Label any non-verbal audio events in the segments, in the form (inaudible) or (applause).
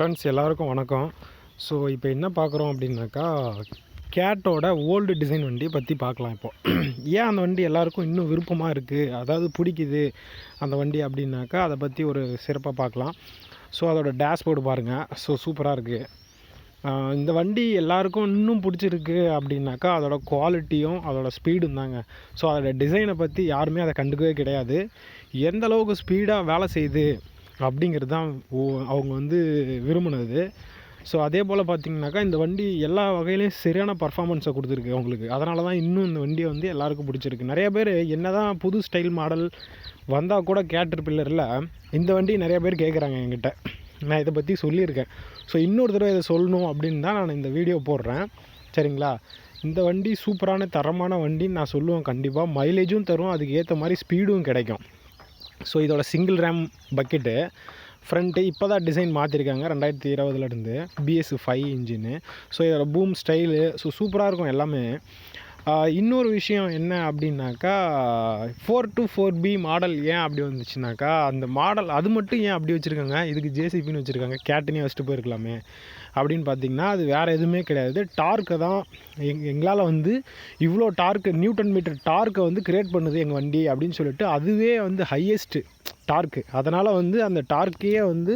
Friends எல்லாருக்கும் வணக்கம். So இப்போ என்ன பார்க்குறோம் அப்படின்னாக்கா கேட்டோட ஓல்டு டிசைன் வண்டியை பற்றி பார்க்கலாம் இப்போது (clears throat) ஏன் அந்த வண்டி எல்லாருக்கும் இன்னும் விருப்பமாக இருக்குது அதாவது பிடிக்குது அந்த வண்டி அப்படின்னாக்கா அதை பற்றி ஒரு சிறப்பாக பார்க்கலாம் ஸோ அதோட டேஷ்போர்டு பாருங்கள் ஸோ சூப்பராக இருக்குது இந்த வண்டி எல்லாருக்கும் இன்னும் பிடிச்சிருக்கு அப்படின்னாக்கா அதோட குவாலிட்டியும் அதோடய ஸ்பீடும் தாங்க. ஸோ அதோடய டிசைனை பற்றி யாருமே அதை கண்டுக்கவே கிடையாது. எந்த அளவுக்கு ஸ்பீடாக வேலை செய்யுது? அப்படிங்கிறது தான் ஓ- அவங்க வந்து விரும்பினது. ஸோ அதே போல் பார்த்திங்கனாக்கா இந்த வண்டி எல்லா வகையிலையும் சரியான பர்ஃபாமன்ஸை கொடுத்துருக்கு அவங்களுக்கு. அதனால தான் இன்னும் இந்த வண்டியை வந்து எல்லாருக்கும் பிடிச்சிருக்கு. நிறைய பேர் என்ன தான் புது ஸ்டைல் மாடல் வந்தால் கூட கேட்டர் பில்லரில் இந்த வண்டி நிறைய பேர் கேட்குறாங்க என்கிட்ட. நான் இதை பற்றி சொல்லியிருக்கேன். ஸோ இன்னொரு தடவை இதை சொல்லணும் அப்படின்னு தான் நான் இந்த வீடியோ போடுறேன். சரிங்களா? இந்த வண்டி சூப்பரான தரமான வண்டின்னு நான் சொல்லுவேன். கண்டிப்பாக மைலேஜும் தரும். அதுக்கு ஏற்ற மாதிரி ஸ்பீடும் கிடைக்கும். ஸோ இதோட சிங்கிள் ரேம் பக்கெட்டு ஃப்ரண்ட்டு இப்போ தான் டிசைன் மாற்றிருக்காங்க ரெண்டாயிரத்தி இருபதுலேருந்து பிஎஸ் ஃபைவ் இன்ஜின்னு ஸோ இதோட பூம் ஸ்டைலு ஸோ சூப்பராக இருக்கும் எல்லாமே. இன்னொரு விஷயம் என்ன அப்படின்னாக்கா four two four B model ஏன் அப்படி வந்துச்சுனாக்கா அந்த மாடல் அது மட்டும் ஏன் அப்படி வச்சுருக்காங்க? இதுக்கு ஜேசிபின்னு வச்சுருக்காங்க. கேட்டனே வச்சுட்டு போயிருக்கலாமே. அப்படின்னு பார்த்தீங்கன்னா அது வேறு எதுவுமே கிடையாது. டார்க்கை தான் எங் எங்களால் வந்து இவ்வளோ டார்க்கு நியூட்டன் மீட்டர் டார்க்கை வந்து கிரியேட் பண்ணுது எங்கள் வண்டி அப்படின்னு சொல்லிட்டு அதுவே வந்து ஹையஸ்ட்டு டார்க்கு அதனால் வந்து அந்த டார்க்கையே வந்து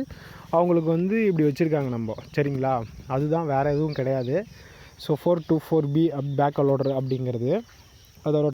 அவங்களுக்கு வந்து இப்படி வச்சுருக்காங்க நம்ம. சரிங்களா? அதுதான் வேறு எதுவும் கிடையாது. So four two four B up back loader அப்படிங்கிறது. அதோட